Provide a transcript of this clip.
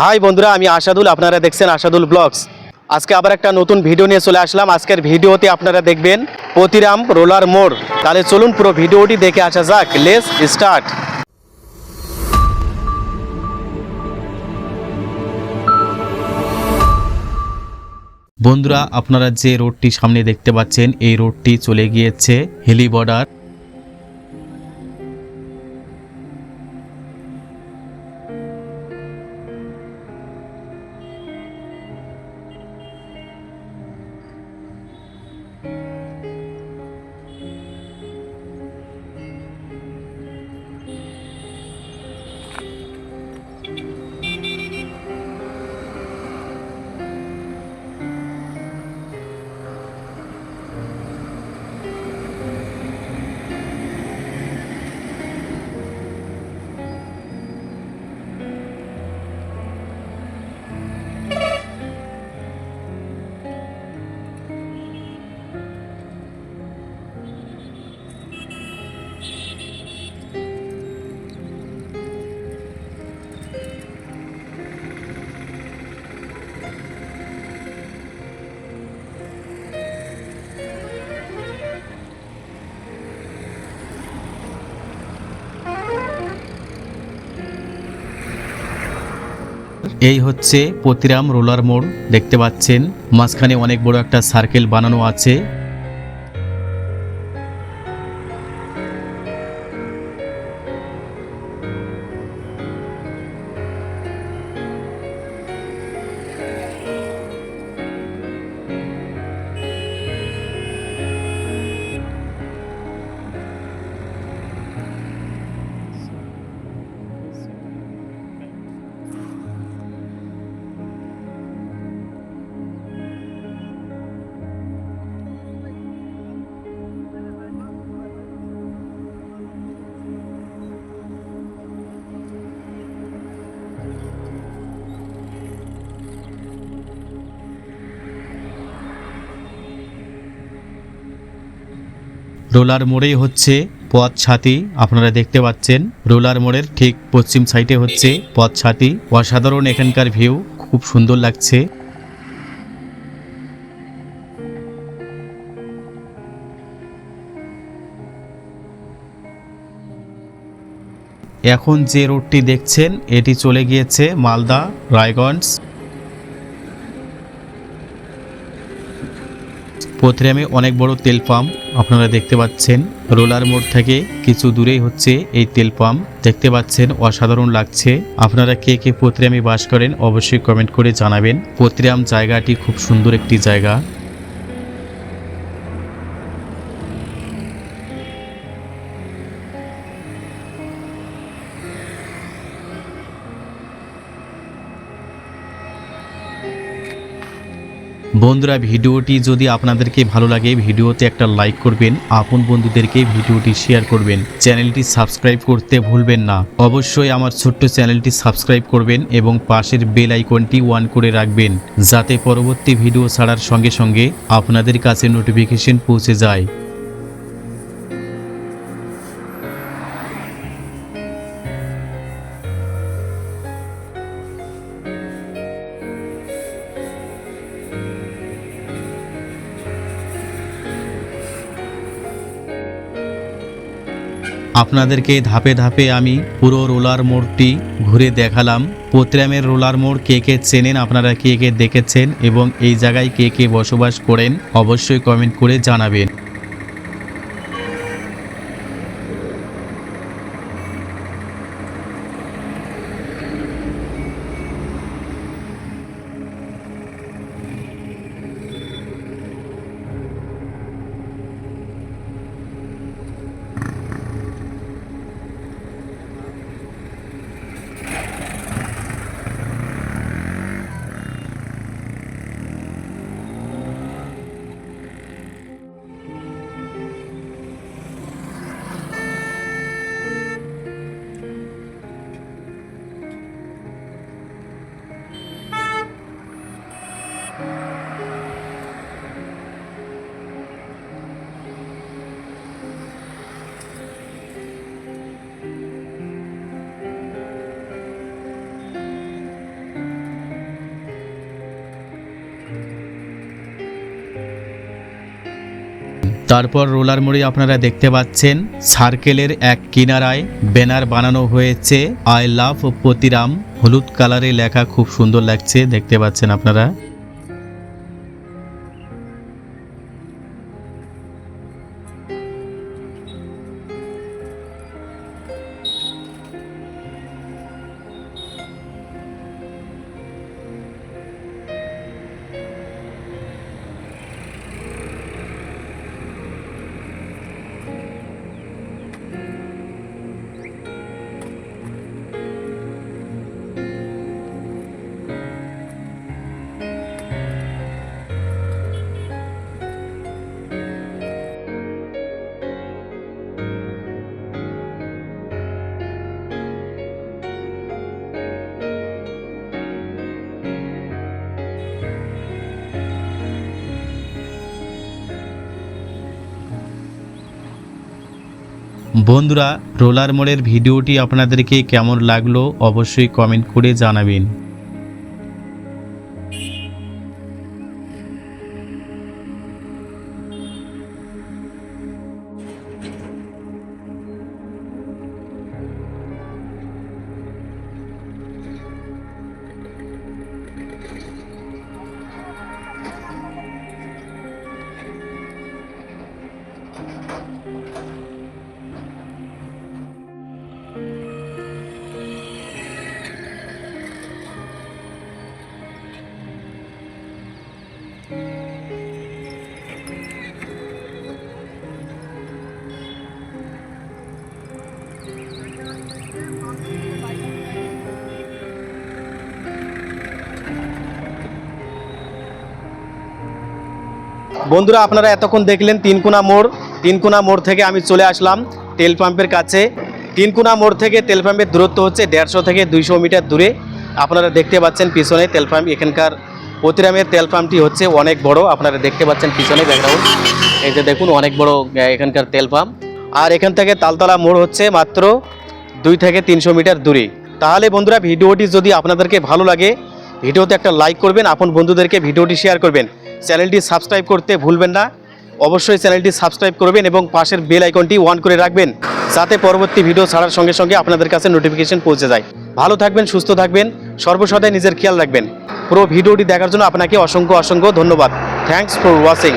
High বন্ধুরা, আমি আশাদুল, আপনারা দেখছেন আশাদুল ব্লগস। আজকে আবার একটা নতুন ভিডিও নিয়ে চলে আসলাম। আজকের ভিডিওতে আপনারা দেখবেন পতিরাম রোলার মোড়। তাহলে চলুন পুরো ভিডিওটি দেখে আসা যাক। লেস স্টার্ট বন্ধুরা, আপনারা যে রোডটি সামনে দেখতে পাচ্ছেন, এই রোডটি চলে গিয়েছে হেলি বর্ডার। এই হচ্ছে পতিরাম রোলার মোড় দেখতে পাচ্ছেন। মাঝখানে অনেক বড় একটা সার্কেল বানানো আছে। রোলার মোড়েই হচ্ছে পথ ছাতি, আপনারা দেখতে পাচ্ছেন। রোলার মোড়ের ঠিক পশ্চিম সাইডে হচ্ছে পথ ছাতি। অসাধারণ এখানকার ভিউ খুব সুন্দর লাগছে। এখন যে রোডটি দেখছেন, এটি চলে গিয়েছে মালদা, রায়গঞ্জ। পথরামে অনেক বড় তেল পাম্প আপনারা দেখতে পাচ্ছেন। রোলার মোড় থেকে কিছু দূরেই হচ্ছে এই তেল পাম্প। দেখতে পাচ্ছেন, অসাধারণ লাগছে। আপনারা কে কে পত্রিয়ামে বাস করেন অবশ্যই কমেন্ট করে জানাবেন। পত্রিয়াম জায়গাটি খুব সুন্দর একটি জায়গা। বন্ধুরা, ভিডিওটি যদি আপনাদেরকে ভালো লাগে, ভিডিওতে একটা লাইক করবেন, আপন বন্ধুদেরকে ভিডিওটি শেয়ার করবেন। চ্যানেলটি সাবস্ক্রাইব করতে ভুলবেন না। অবশ্যই আমার ছোট্ট চ্যানেলটি সাবস্ক্রাইব করবেন এবং পাশের বেল আইকনটি ওয়ান করে রাখবেন, যাতে পরবর্তী ভিডিও ছাড়ার সঙ্গে সঙ্গে আপনাদের কাছে নোটিফিকেশন পৌঁছে যায়। আপনাদেরকে ধাপে ধাপে আমি পুরো রোলার মোড়টি ঘুরে দেখালাম। পোত্রামের রোলার মোড় কে কে চেনেন, আপনারা কে কে দেখেছেন এবং এই জায়গায় কে কে বসবাস করেন, অবশ্যই কমেন্ট করে জানাবেন। তারপর রোলার মোড়ে আপনারা দেখতে পাচ্ছেন সার্কেলের এক কিনারায় ব্যানার বানানো হয়েছে, আই লাভ পতিরাম হলুদ কালারে লেখা খুব সুন্দর লাগছে, দেখতে পাচ্ছেন আপনারা। বন্ধুরা রোলার মোড়ের ভিডিওটি আপনাদেরকে কেমন লাগল অবশ্যই কমেন্ট করে জানাবেন। বন্ধুরা, আপনারা এতক্ষণ দেখলেন তিনকুনা মোড়। তিনকুনা মোড় থেকে আমি চলে আসলাম তেল পাম্পের কাছে। তিনকুনা মোড় থেকে তেল পাম্পের দূরত্ব হচ্ছে দেড়শো থেকে দুইশো মিটার দূরে। আপনারা দেখতে পাচ্ছেন পিছনে তেল পাম্প, এখানকার প্রতিরামের তেল পাম্পটি হচ্ছে অনেক বড়। আপনারা দেখতে পাচ্ছেন পিছনে ব্যাকগ্রাউন্ড এই যে দেখুন, অনেক বড় এখানকার তেল পাম্প। আর এখান থেকে তালতলা মোড় হচ্ছে মাত্র দুই থেকে তিনশো মিটার দূরে। তাহলে বন্ধুরা, ভিডিওটি যদি আপনাদেরকে ভালো লাগে, ভিডিওতে একটা লাইক করবেন। আপন বন্ধুদেরকে ভিডিওটি শেয়ার করবেন। চ্যানেলটি সাবস্ক্রাইব করতে ভুলবেন না। অবশ্যই চ্যানেলটি সাবস্ক্রাইব করবেন এবং পাশের বেল আইকনটি অন করে রাখবেন, যাতে পরবর্তী ভিডিও ছাড়ার সঙ্গে সঙ্গে আপনাদের কাছে নোটিফিকেশন পৌঁছে যায়। ভালো থাকবেন, সুস্থ থাকবেন, সর্বসদাই নিজের খেয়াল রাখবেন। পুরো ভিডিওটি দেখার জন্য আপনাকে অসংখ্য অসংখ্য ধন্যবাদ। Thanks for watching